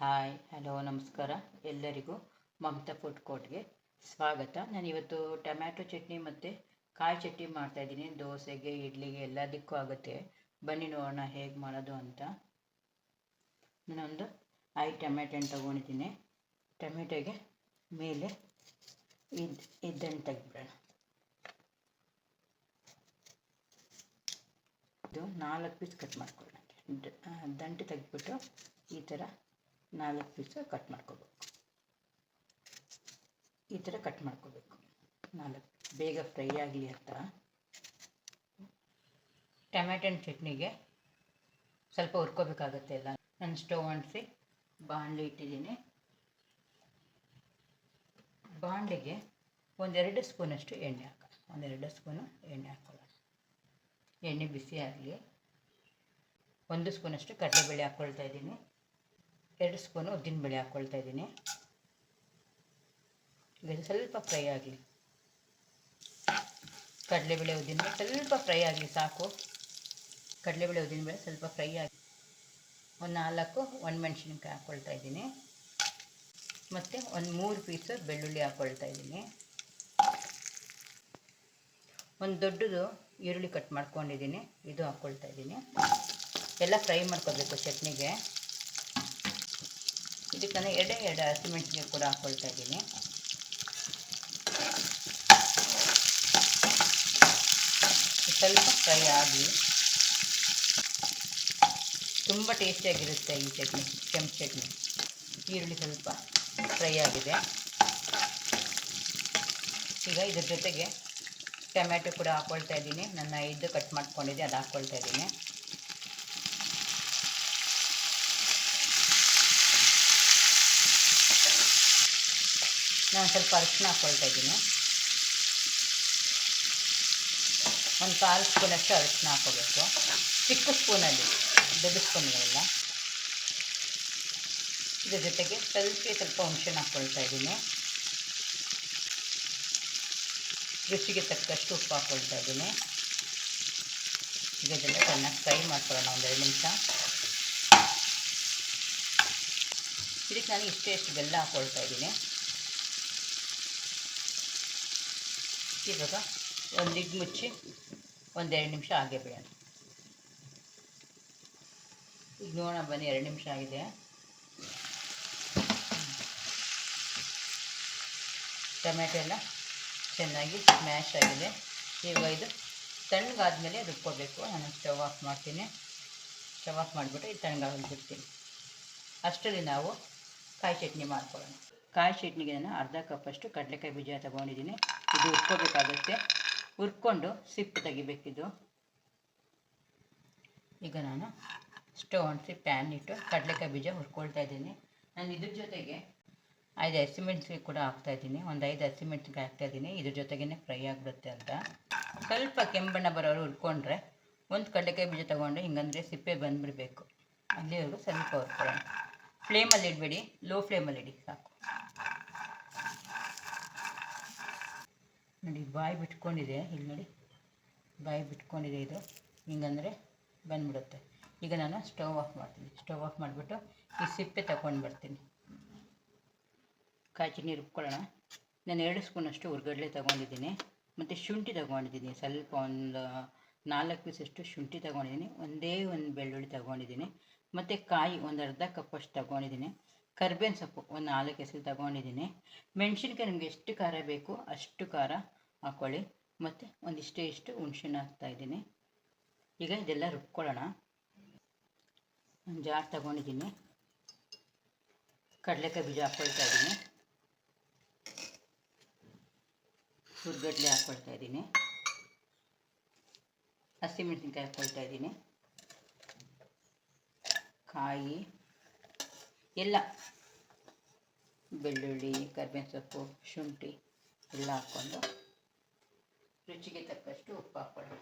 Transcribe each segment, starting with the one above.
Hi, hello, ನಮಸ್ಕಾರ. ಎಲ್ಲರಿಗೂ Mamata food ಕೋರ್ಟ್ಗೆ ಸ್ವಾಗತ. ನಾನು ಇವತ್ತು ಟೊಮ್ಯಾಟೊ ಚಟ್ನಿ ಮತ್ತು ಕಾಯಿ ಚಟ್ನಿ ಮಾಡ್ತಾಯಿದ್ದೀನಿ ದೋಸೆಗೆ, ಇಡ್ಲಿಗೆ ಎಲ್ಲದಕ್ಕೂ ಆಗುತ್ತೆ. ಬನ್ನಿ ನೋಡೋಣ ಹೇಗೆ ಮಾಡೋದು ಅಂತ. ನಾನೊಂದು ಐ ಟೊಮ್ಯಾಟೊ ಹಣ್ಣು ತೊಗೊಂಡಿದ್ದೀನಿ. ಟೊಮೆಟೊಗೆ ಮೇಲೆ ಇದ್, ಇದ್ದನ್ನು ತೆಗ್ಬಿಡೋಣ ಇದು ನಾಲ್ಕು ಪೀಸ್ ಕಟ್ ಮಾಡ್ಕೊಳ್ಳೋಣ. ದಂಟು ತೆಗೆದ್ಬಿಟ್ಟು ಈ ಥರ ನಾಲ್ಕು ಪೀಸ ಕಟ್ ಮಾಡ್ಕೋಬೇಕು. ಈ ಥರ ಕಟ್ ಮಾಡ್ಕೋಬೇಕು. ನಾಲ್ಕು ಬೇಗ ಫ್ರೈ ಆಗಲಿ ಅಂತ. ಟೊಮ್ಯಾಟೊ ಚಟ್ನಿಗೆ ಸ್ವಲ್ಪ ಹುರ್ಕೋಬೇಕಾಗತ್ತೆ ಎಲ್ಲ. ನಾನು ಸ್ಟವ್ ಅಂಟಿಸಿ ಬಾಣಲೆ ಇಟ್ಟಿದ್ದೀನಿ. ಬಾಣಲೆಗೆ ಒಂದೆರಡು ಸ್ಪೂನಷ್ಟು ಎಣ್ಣೆ ಹಾಕ ಒಂದೆರಡು ಸ್ಪೂನು ಎಣ್ಣೆ ಹಾಕೊಳ್ಳೋಣ. ಎಣ್ಣೆ ಬಿಸಿ ಆಗಲಿ. ಒಂದು ಸ್ಪೂನಷ್ಟು ಕಡಲೆಬೇಳೆ ಹಾಕ್ಕೊಳ್ತಾ ಇದ್ದೀನಿ. ಎರಡು ಸ್ಪೂನು ಉದ್ದಿನ ಬೇಳೆ ಹಾಕ್ಕೊಳ್ತಾ ಇದ್ದೀನಿ. ಇದು ಸ್ವಲ್ಪ ಫ್ರೈ ಆಗಲಿ. ಕಡಲೆಬೇಳೆ ಉದ್ದಿನಬೇಳೆ ಸ್ವಲ್ಪ ಫ್ರೈ ಆಗಲಿ ಸಾಕು. ಕಡಲೆಬೇಳೆ ಉದ್ದಿನಬೇಳೆ ಸ್ವಲ್ಪ ಫ್ರೈ ಆಗಿ ಒಂದು ನಾಲ್ಕು ಒಂದು ಮೆಣಸಿನ್ಕಾಯಿ ಹಾಕ್ಕೊಳ್ತಾ ಇದ್ದೀನಿ. ಮತ್ತು ಒಂದು ಮೂರು ಪೀಸು ಬೆಳ್ಳುಳ್ಳಿ ಹಾಕ್ಕೊಳ್ತಾ ಇದ್ದೀನಿ. ಒಂದು ದೊಡ್ಡದು ಈರುಳ್ಳಿ ಕಟ್ ಮಾಡ್ಕೊಂಡಿದ್ದೀನಿ. ಇದು ಹಾಕ್ಕೊಳ್ತಾ ಇದ್ದೀನಿ. ಎಲ್ಲ ಫ್ರೈ ಮಾಡ್ಕೋಬೇಕು ಚಟ್ನಿಗೆ. ಇದಕ್ಕೆ ಎಡೆ ಎಡೆ ಹಸಿಮೆಣಸಿಗೆ ಕೂಡ ಹಾಕ್ಕೊಳ್ತಾ ಇದ್ದೀನಿ. ಸ್ವಲ್ಪ ಫ್ರೈ ಆಗಿ ತುಂಬ ಟೇಸ್ಟಿಯಾಗಿರುತ್ತೆ ಈ ಚಟ್ನಿ, ಕೆಂಪು ಚಟ್ನಿ. ಈರುಳ್ಳಿ ಸ್ವಲ್ಪ ಫ್ರೈ ಆಗಿದೆ. ಈಗ ಇದ್ರ ಜೊತೆಗೆ ಟೊಮ್ಯಾಟೊ ಕೂಡ ಹಾಕ್ಕೊಳ್ತಾ ಇದ್ದೀನಿ. ನನ್ನ ಇದು ಕಟ್ ಮಾಡ್ಕೊಂಡಿದ್ದೆ, ಅದು ಹಾಕ್ಕೊಳ್ತಾ ಇದ್ದೀನಿ. ನಾನು ಸ್ವಲ್ಪ ಅರಿಶಿನ ಹಾಕ್ಕೊಳ್ತಾ ಇದ್ದೀನಿ. ಒಂದು ಕಾಲು ಸ್ಪೂನಷ್ಟು ಅರಿಶಿನ ಹಾಕ್ಕೋಬೇಕು. ಚಿಕ್ಕ ಸ್ಪೂನಲ್ಲಿ ದೊಡ್ಡ ಸ್ಪೂನ್ಗಳೆಲ್ಲ ಇದ್ರ ಜೊತೆಗೆ ಸ್ವಲ್ಪ ಸ್ವಲ್ಪ ಹುಣಸೆ ಹಾಕ್ಕೊಳ್ತಾ ಇದ್ದೀನಿ. ರುಚಿಗೆ ತಕ್ಕಷ್ಟು ಉಪ್ಪು ಹಾಕ್ಕೊಳ್ತಾ ಇದ್ದೀನಿ. ಇದೆಲ್ಲ ಚೆನ್ನಾಗಿ ಫ್ರೈ ಮಾಡ್ಕೊಳ್ಳೋಣ ಒಂದು ಎರಡು ನಿಮಿಷ. ಇದಕ್ಕೆ ನಾನು ಇಷ್ಟೇ ಇಷ್ಟು ಬೆಲ್ಲ ಹಾಕ್ಕೊಳ್ತಾ ಇದ್ದೀನಿ. ಇವಾಗ ಒಂದು ಲಿಡ್ ಮುಚ್ಚಿ ಒಂದೆರಡು ನಿಮಿಷ ಹಾಗೆ ಬಿಡೋಣ. ಈಗ ನೋಡೋಣ ಬನ್ನಿ, ಎರಡು ನಿಮಿಷ ಆಗಿದೆ. ಟೊಮೆಟೊ ಎಲ್ಲ ಚೆನ್ನಾಗಿ ಸ್ಮ್ಯಾಶ್ ಆಗಿದೆ. ಈಗ ಇದು ತಣ್ಣಗಾದ್ಮೇಲೆ ರುಬ್ಕೋಬೇಕು ನಾನು ಸ್ಟವ್ ಆಫ್ ಮಾಡ್ತೀನಿ. ಸ್ಟವ್ ಆಫ್ ಮಾಡಿಬಿಟ್ಟು ಇದು ತಣ್ಣಗಾಗಿ ಬಿಡ್ತೀನಿ ಅಷ್ಟರಲ್ಲಿ ನಾವು ಕಾಯಿ ಚಟ್ನಿ ಮಾಡ್ಕೊಳ್ಳೋಣ. ಕಾಯಿ ಚಟ್ನಿಗೆ ನಾನು ಅರ್ಧ ಕಪ್ಪಷ್ಟು ಕಡಲೆಕಾಯಿ ಬೀಜ ತಗೊಂಡಿದ್ದೀನಿ. ಇದು ಹುರ್ಕೋಬೇಕಾಗುತ್ತೆ. ಹುರ್ಕೊಂಡು ಸಿಪ್ಪೆ ತೆಗಿಬೇಕಿದು. ಈಗ ನಾನು ಸ್ಟವ್ ಅಂಟಿಸಿ ಪ್ಯಾನ್ ಇಟ್ಟು ಕಡಲೆಕಾಯಿ ಬೀಜ ಹುರ್ಕೊಳ್ತಾ ಇದ್ದೀನಿ. ನಾನು ಇದ್ರ ಜೊತೆಗೆ ಐದು ಹಸಿಮೆಣ್ಸಿಗೆ ಕೂಡ ಹಾಕ್ತಾಯಿದ್ದೀನಿ ಒಂದು ಐದು ಹಸಿಮೆಣ್ಸಿನ್ಕಾಯಿ ಹಾಕ್ತಾಯಿದ್ದೀನಿ ಇದ್ರ ಜೊತೆಗೇ ಫ್ರೈ ಆಗಿಬಿಡುತ್ತೆ ಅಂತ. ಸ್ವಲ್ಪ ಕೆಂಬಣ್ಣ ಬರೋರು ಹುರ್ಕೊಂಡ್ರೆ ಒಂದು ಕಡಲೆಕಾಯಿ ಬೀಜ ತೊಗೊಂಡು ಹಿಂಗಂದರೆ ಸಿಪ್ಪೆ ಬಂದುಬಿಡಬೇಕು. ಅಲ್ಲಿವರೆಗೂ ಸ್ವಲ್ಪ ಹುರ್ಕೊಳ್ಳೋಣ. ಫ್ಲೇಮಲ್ಲಿ ಇಡಬೇಡಿ, ಲೋ ಫ್ಲೇಮಲ್ಲಿ ಇಡಿ, ಸಾಕು. ನೋಡಿ, ಬಾಯಿ ಬಿಟ್ಕೊಂಡಿದೆ, ಇಲ್ಲಿ ನೋಡಿ. ಬಾಯಿ ಬಿಟ್ಕೊಂಡಿದೆ ಇದು. ಹಿಂಗಂದರೆ ಬಂದ್ಬಿಡುತ್ತೆ. ಈಗ ನಾನು ಸ್ಟವ್ ಆಫ್ ಮಾಡ್ತೀನಿ. ಸ್ಟವ್ ಆಫ್ ಮಾಡಿಬಿಟ್ಟು ಈ ಸಿಪ್ಪೆ ತಗೊಂಡು ಬರ್ತೀನಿ. ಕಾಚಿ ನೀರು ರುಬ್ಕೊಳ್ಳೋಣ ನಾನು ಎರಡು ಸ್ಪೂನಷ್ಟು ಹುರ್ಗಡ್ಲೆ ತೊಗೊಂಡಿದ್ದೀನಿ. ಮತ್ತು ಶುಂಠಿ ತೊಗೊಂಡಿದ್ದೀನಿ. ಸ್ವಲ್ಪ ಒಂದು ನಾಲ್ಕು ಪೀಸಷ್ಟು ಶುಂಠಿ ತೊಗೊಂಡಿದ್ದೀನಿ. ಒಂದೇ ಒಂದು ಬೆಳ್ಳುಳ್ಳಿ ತೊಗೊಂಡಿದ್ದೀನಿ. ಮತ್ತು ಕಾಯಿ ಒಂದು ಅರ್ಧ ಕಪ್ಪಷ್ಟು ತಗೊಂಡಿದ್ದೀನಿ. ಕರ್ಬೇವಿನ ಸೊಪ್ಪು ಒಂದು ನಾಲ್ಕು ಕೆಸಲು ತಗೊಂಡಿದ್ದೀನಿ. ಮೆಣಸಿನ್ಕಾಯಿ ನಿಮಗೆ ಎಷ್ಟು ಖಾರ ಬೇಕು ಅಷ್ಟು ಖಾರ ಹಾಕ್ಕೊಳ್ಳಿ ಮತ್ತು ಒಂದಿಷ್ಟೇ ಇಷ್ಟು ಹಾಕ್ತಾ ಹಾಕ್ತಾಯಿದ್ದೀನಿ ಈಗ ಇದೆಲ್ಲ ರುಬ್ಕೊಳ್ಳೋಣ. ಒಂದು ಜಾರ್ ತಗೊಂಡಿದ್ದೀನಿ. ಕಡಲೆಕಾಯಿ ಬೀಜ ಹಾಕ್ಕೊಳ್ತಾ ಇದ್ದೀನಿ. ಹುರ್ಗಡ್ಲೆ ಹಾಕ್ಕೊಳ್ತಾ ಇದ್ದೀನಿ. ಹಸಿಮೆಣಸಿನ್ಕಾಯಿ ಹಾಕ್ಕೊಳ್ತಾ ಇದ್ದೀನಿ. ಕಾಯಿ, ಎಲ್ಲ, ಬೆಳ್ಳುಳ್ಳಿ, ಕರ್ಬೇವಿನ ಸೊಪ್ಪು, ಶುಂಠಿ ಎಲ್ಲ ಹಾಕ್ಕೊಂಡು ರುಚಿಗೆ ತಕ್ಕಷ್ಟು ಉಪ್ಪು ಹಾಕ್ಕೊಳ್ಳಿ.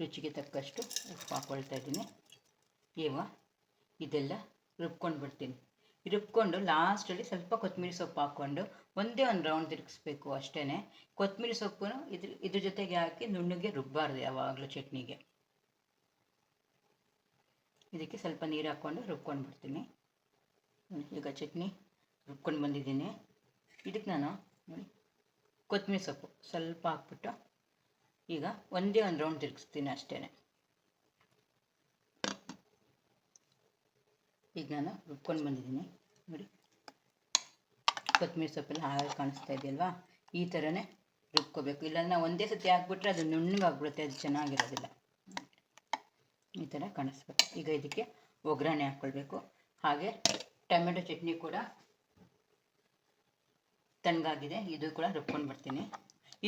ರುಚಿಗೆ ತಕ್ಕಷ್ಟು ಉಪ್ಪು ಹಾಕ್ಕೊಳ್ತಾ ಇದ್ದೀನಿ. ಇವಾಗ ಇದೆಲ್ಲ ರುಬ್ಕೊಂಡು ಬಿಡ್ತೀನಿ ರುಬ್ಕೊಂಡು ಲಾಸ್ಟಲ್ಲಿ ಸ್ವಲ್ಪ ಕೊತ್ತಂಬರಿ ಸೊಪ್ಪು ಹಾಕ್ಕೊಂಡು ಒಂದೇ ಒಂದು ರೌಂಡ್ ತಿರುಗಿಸ್ಬೇಕು ಅಷ್ಟೇ ಕೊತ್ತಂಬರಿ ಸೊಪ್ಪು ಇದ್ರ ಇದ್ರ ಜೊತೆಗೆ ಹಾಕಿ ನುಣ್ಣಗೆ ರುಬ್ಬಾರ್ದು ಯಾವಾಗಲೂ ಚಟ್ನಿಗೆ. ಇದಕ್ಕೆ ಸ್ವಲ್ಪ ನೀರು ಹಾಕ್ಕೊಂಡು ರುಬ್ಕೊಂಡು ಬಿಡ್ತೀನಿ. ಈಗ ಚಟ್ನಿ ರುಬ್ಕೊಂಡು ಬಂದಿದ್ದೀನಿ. ಇದಕ್ಕೆ ನಾನು ನೋಡಿ ಕೊತ್ತಂಬರಿ ಸೊಪ್ಪು ಸ್ವಲ್ಪ ಹಾಕ್ಬಿಟ್ಟು ಈಗ ಒಂದೇ ಒಂದು ರೌಂಡ್ ತಿರುಗಿಸ್ತೀನಿ ಅಷ್ಟೇ ಈಗ ನಾನು ರುಬ್ಕೊಂಡು ಬಂದಿದ್ದೀನಿ. ನೋಡಿ. ಕೊತ್ತಂಬರಿ ಸೊಪ್ಪೆಲ್ಲ ಹಾಗೆ ಕಾಣಿಸ್ತಾ ಇದೆಯಲ್ವಾ? ಈ ಥರನೇ ರುಬ್ಕೋಬೇಕು. ಇಲ್ಲಾಂದ್ರೆ ಒಂದೇ ಸತಿ ಹಾಕ್ಬಿಟ್ರೆ ಅದು ನುಣ್ಣಗಾಗ್ಬಿಡುತ್ತೆ, ಅದು ಚೆನ್ನಾಗಿರೋದಿಲ್ಲ. ಈ ಥರ ಕಾಣಿಸ್ಬೇಕು. ಈಗ ಇದಕ್ಕೆ ಒಗ್ಗರಣೆ ಹಾಕ್ಕೊಳ್ಬೇಕು ಹಾಗೆ ಟೊಮೆಟೊ ಚಟ್ನಿ ಕೂಡ ತಣ್ಣಗಾಗಿದೆ. ಇದು ಕೂಡ ರುಬ್ಕೊಂಡು ಬರ್ತೀನಿ.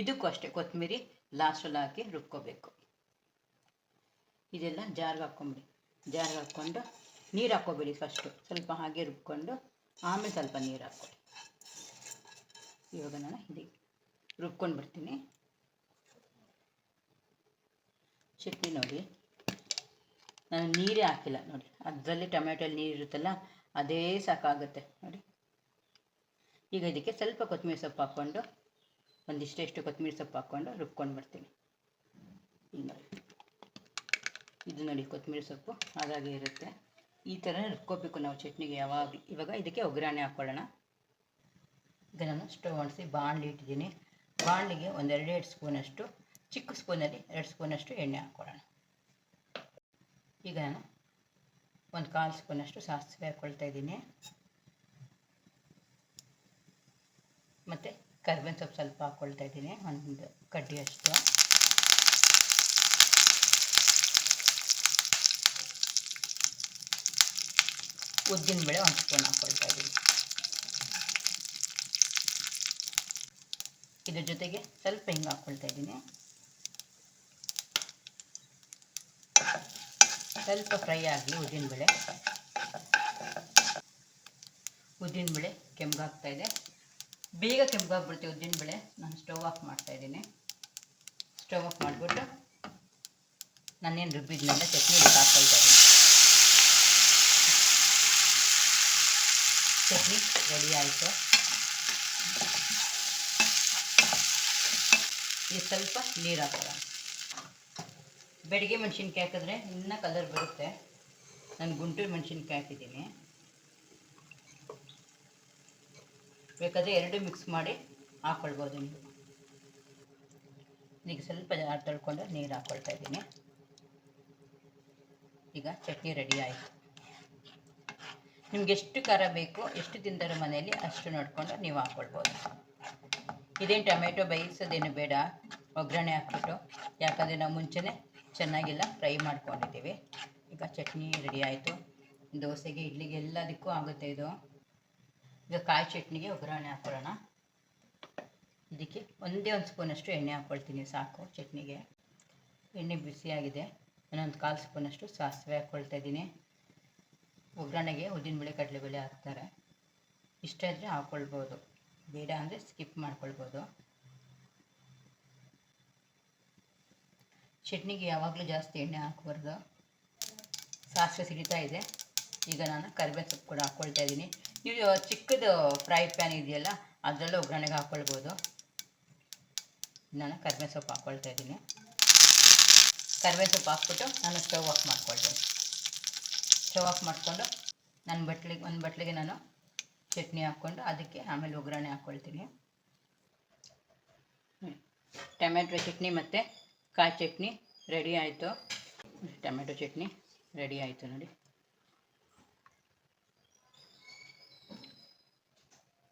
ಇದಕ್ಕೂ ಅಷ್ಟೇ ಕೊತ್ತಂಬರಿ ಲಾಸ್ಟಲ್ಲಿ ಹಾಕಿ ರುಬ್ಕೋಬೇಕು. ಇದೆಲ್ಲ ಜಾರ್ಗೆ ಹಾಕ್ಕೊಂಬಿಡಿ ಜಾರ್ಗೆ ಹಾಕ್ಕೊಂಡು ನೀರು ಹಾಕೋಬೇಡಿ ಫಸ್ಟು ಸ್ವಲ್ಪ ಹಾಗೆ ರುಬ್ಕೊಂಡು, ಆಮೇಲೆ ಸ್ವಲ್ಪ ನೀರು ಹಾಕ್ಕೊಳ್ಳಿ ಇವಾಗ ನಾನು ಇದೆ ರುಬ್ಕೊಂಡು ಬರ್ತೀನಿ. ಚಟ್ನಿ ನೋಡಿ. ನಾನು ನೀರೇ ಹಾಕಿಲ್ಲ, ನೋಡಿ. ಅದರಲ್ಲಿ ಟೊಮೆಟೊಲ್ಲಿ ನೀರು ಇರುತ್ತಲ್ಲ, ಅದೇ ಸಾಕಾಗುತ್ತೆ, ನೋಡಿ. ಈಗ ಇದಕ್ಕೆ ಸ್ವಲ್ಪ ಕೊತ್ತಂಬರಿ ಸೊಪ್ಪು ಹಾಕ್ಕೊಂಡು ಒಂದಿಷ್ಟೆಷ್ಟು ಕೊತ್ತಂಬರಿ ಸೊಪ್ಪು ಹಾಕ್ಕೊಂಡು ರುಬ್ಕೊಂಡು ಬರ್ತೀನಿ. ಈಗ ನೋಡಿ. ಇದು ನೋಡಿ, ಕೊತ್ತಂಬರಿ ಸೊಪ್ಪು ಹಾಗಾಗಿ ಇರುತ್ತೆ. ಈ ಥರ ರುಬ್ಕೋಬೇಕು ನಾವು ಚಟ್ನಿಗೆ ಯಾವಾಗ, ಇವಾಗ ಇದಕ್ಕೆ ಒಗ್ಗರಣೆ ಹಾಕ್ಕೊಳ್ಳೋಣ ಈಗ ನಾನು ಸ್ಟವ್ ಅಂಟಿಸಿ ಬಾಣಲಿ ಇಟ್ಟಿದ್ದೀನಿ. ಬಾಣಲಿಗೆ ಒಂದೆರಡು ಎರಡು ಸ್ಪೂನಷ್ಟು, ಚಿಕ್ಕ ಸ್ಪೂನಲ್ಲಿ ಎರಡು ಸ್ಪೂನಷ್ಟು ಎಣ್ಣೆ ಹಾಕ್ಕೊಳ್ಳೋಣ ಈಗ ನಾನು ಒಂದು ಕಾಲು ಸ್ಪೂನಷ್ಟು ಸಾಸಿವೆ ಹಾಕ್ಕೊಳ್ತಾ ಇದ್ದೀನಿ. ಮತ್ತು ಕರ್ಬೇವಿನ ಸೊಪ್ಪು ಸ್ವಲ್ಪ ಹಾಕ್ಕೊಳ್ತಾ ಇದ್ದೀನಿ, ಒಂದು ಕಡ್ಡಿಯಷ್ಟು ಉದ್ದಿನ ಬೇಳೆ ಒಂದು ಸ್ಪೂನ್ ಹಾಕ್ಕೊಳ್ತಾ ಇದ್ದೀವಿ ಇದ್ರ ಜೊತೆಗೆ ಸ್ವಲ್ಪ ಹಿಂಗೆ ಹಾಕ್ಕೊಳ್ತಾ ಇದ್ದೀನಿ ಸ್ವಲ್ಪ ಫ್ರೈ ಆಗಲಿ ಉದ್ದಿನಬೇಳೆ ಉದ್ದಿನಬೇಳೆ ಕೆಂಪಾಗ್ತಾ ಇದೆ. ಬೇಗ ಕೆಂಪಾಗ್ಬಿಡುತ್ತೆ ಉದ್ದಿನಬೇಳೆ ನಾನು ಸ್ಟವ್ ಆಫ್ ಮಾಡ್ತಾ ಇದ್ದೀನಿ. ಸ್ಟವ್ ಆಫ್ ಮಾಡಿಬಿಟ್ಟು, ನಾನೇನು ರುಬ್ಬಿದ್ಮೇಲೆ ಚಟ್ನಿ ಹಾಕ್ಕೊಳ್ತಾ ಇದ್ದೀನಿ. ಚಟ್ನಿ ರೆಡಿ ಆಯಿತು. ಈ ಸ್ವಲ್ಪ ನೀರು ಹಾಕೋಣ. ಬೆಡಿಗೆ ಮೆಣಸಿನ್ಕಾಯಿ ಹಾಕಿದ್ರೆ ಇನ್ನೂ ಕಲರ್ ಬರುತ್ತೆ. ನಾನು ಗುಂಟೂರು ಮೆಣಸಿನ್ಕಾಯಿ ಹಾಕಿದ್ದೀನಿ. ಬೇಕಾದರೆ ಎರಡು ಮಿಕ್ಸ್ ಮಾಡಿ ಹಾಕ್ಕೊಳ್ಬೋದು ನೀವು. ಈಗ ಸ್ವಲ್ಪ ತೊಳ್ಕೊಂಡು ನೀರು ಹಾಕ್ಕೊಳ್ತಾ ಇದ್ದೀನಿ. ಈಗ ಚಟ್ನಿ ರೆಡಿ ಆಯಿತು. ನಿಮ್ಗೆ ಎಷ್ಟು ಖಾರ ಬೇಕು ಎಷ್ಟು ತಿಂತಾರೆ ಮನೆಯಲ್ಲಿ ಅಷ್ಟು ನೋಡಿಕೊಂಡು ನೀವು ಹಾಕ್ಕೊಳ್ಬೋದು. ಇದೇನು ಟೊಮೆಟೊ ಬೇಯಿಸೋದೇನು ಬೇಡ. ಒಗ್ಗರಣೆ ಹಾಕ್ಬಿಟ್ಟು, ಯಾಕಂದರೆ ನಾವು ಮುಂಚೆನೇ ಚೆನ್ನಾಗಿಲ್ಲ ಫ್ರೈ ಮಾಡ್ಕೊಂಡಿದ್ದೀವಿ. ಈಗ ಚಟ್ನಿ ರೆಡಿ ಆಯಿತು. ದೋಸೆಗೆ, ಇಡ್ಲಿಗೆ ಎಲ್ಲದಕ್ಕೂ ಆಗುತ್ತೆ ಇದು. ಈಗ ಕಾಯಿ ಚಟ್ನಿಗೆ ಒಗ್ಗರಣೆ ಹಾಕ್ಕೊಳ್ಳೋಣ. ಇದಕ್ಕೆ ಒಂದೇ ಒಂದು ಸ್ಪೂನಷ್ಟು ಎಣ್ಣೆ ಹಾಕ್ಕೊಳ್ತೀನಿ, ಸಾಕು ಚಟ್ನಿಗೆ. ಎಣ್ಣೆ ಬಿಸಿಯಾಗಿದೆ. ಇನ್ನೊಂದು ಕಾಲು ಸ್ಪೂನಷ್ಟು ಸಾಸಿವೆ ಹಾಕ್ಕೊಳ್ತಾ ಇದ್ದೀನಿ. ಒಗ್ಗರಣೆಗೆ ಉದ್ದಿನ ಬೇಳೆ ಕಡಲೆ ಕಡಲೆಬೇಳೆ ಹಾಕ್ತಾರೆ. ಇಷ್ಟ ಇದ್ದರೆ ಹಾಕ್ಕೊಳ್ಬೋದು ಬೇಡ ಅಂದರೆ ಸ್ಕಿಪ್ ಮಾಡ್ಕೊಳ್ಬೋದು. ಚಟ್ನಿಗೆ ಯಾವಾಗಲೂ ಜಾಸ್ತಿ ಎಣ್ಣೆ ಹಾಕಬಾರ್ದು. ಸಾಸಿವೆ ಸಿಡಿತಾ ಇದೆ. ಈಗ ನಾನು ಕರಿಬೇವು ಸೊಪ್ಪು ಕೂಡ ಹಾಕ್ಕೊಳ್ತಾ ಇದ್ದೀನಿ. ನೀವು ಚಿಕ್ಕದು ಫ್ರೈ ಪ್ಯಾನ್ ಇದೆಯಲ್ಲ, ಅದರಲ್ಲೂ ಒಗ್ಗರಣೆಗೆ ಹಾಕ್ಕೊಳ್ಬೋದು ನಾನು ಕರಿಬೇವು ಸೊಪ್ಪು ಹಾಕ್ಕೊಳ್ತಾ ಇದ್ದೀನಿ. ಕರಿಬೇವು ಸೊಪ್ಪು ಹಾಕ್ಬಿಟ್ಟು ನಾನು ಸ್ಟವ್ ಆಫ್ ಮಾಡ್ಕೊಳ್ತೀನಿ. ಸ್ಟವ್ ಆಫ್ ಮಾಡಿಕೊಂಡು ನನ್ನ ಬಟ್ಲಿಗೆ ಒಂದು ಬಟ್ಲಿಗೆ ನಾನು ಚಟ್ನಿ ಹಾಕ್ಕೊಂಡು ಅದಕ್ಕೆ ಆಮೇಲೆ ಒಗ್ಗರಣೆ ಹಾಕ್ಕೊಳ್ತೀನಿ. ಟೊಮೆಟೊ ಚಟ್ನಿ ಮತ್ತು ಕಾಯಿ ಚಟ್ನಿ ರೆಡಿ ಆಯಿತು. ಟೊಮೆಟೊ ಚಟ್ನಿ ರೆಡಿ ಆಯಿತು ನೋಡಿ.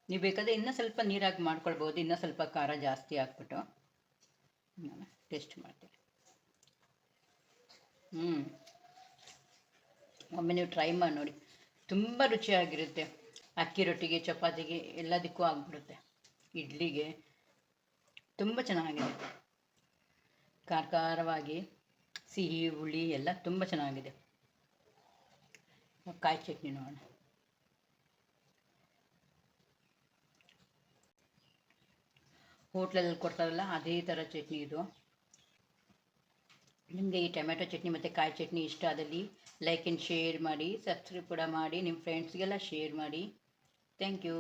ನೀವು ಬೇಕಾದರೆ ಇನ್ನೂ ಸ್ವಲ್ಪ ನೀರಾಗಿ ಮಾಡ್ಕೊಳ್ಬೋದು, ಇನ್ನೂ ಸ್ವಲ್ಪ ಖಾರ ಜಾಸ್ತಿ ಹಾಕ್ಬಿಟ್ಟು. ನಾನು ಟೇಸ್ಟ್ ಮಾಡ್ತೀನಿ. ಹ್ಞೂ ಒಮ್ಮೆ ನೀವು ಟ್ರೈ ಮಾಡಿ ನೋಡಿ. ತುಂಬ ರುಚಿಯಾಗಿರುತ್ತೆ. ಅಕ್ಕಿ ರೊಟ್ಟಿಗೆ, ಚಪಾತಿಗೆ ಎಲ್ಲದಕ್ಕೂ ಆಗಿಬಿಡುತ್ತೆ. ಇಡ್ಲಿಗೆ ತುಂಬ ಚೆನ್ನಾಗಿದೆ. ಖಾರ ಖಾರವಾಗಿ ಸಿಹಿ, ಹುಳಿ ಎಲ್ಲ ತುಂಬ ಚೆನ್ನಾಗಿದೆ. ಕಾಯಿ ಚಟ್ನಿ ನೋಡೋಣ. ಹೋಟ್ಲಲ್ಲಿ ಕೊಡ್ತಾರಲ್ಲ, ಅದೇ ಥರ ಚಟ್ನಿ ಇದು. ನಿಮಗೆ ಈ ಟೊಮೆಟೊ ಚಟ್ನಿ ಮತ್ತು ಕಾಯಿ ಚಟ್ನಿ ಇಷ್ಟ ಆದಲ್ಲಿ ಲೈಕ್ ಆ್ಯಂಡ್ ಶೇರ್ ಮಾಡಿ ಸಬ್ಸ್ಕ್ರೈಬ್ ಕೂಡ ಮಾಡಿ ನಿಮ್ಮ ಫ್ರೆಂಡ್ಸ್ಗೆಲ್ಲ ಶೇರ್ ಮಾಡಿ. Thank you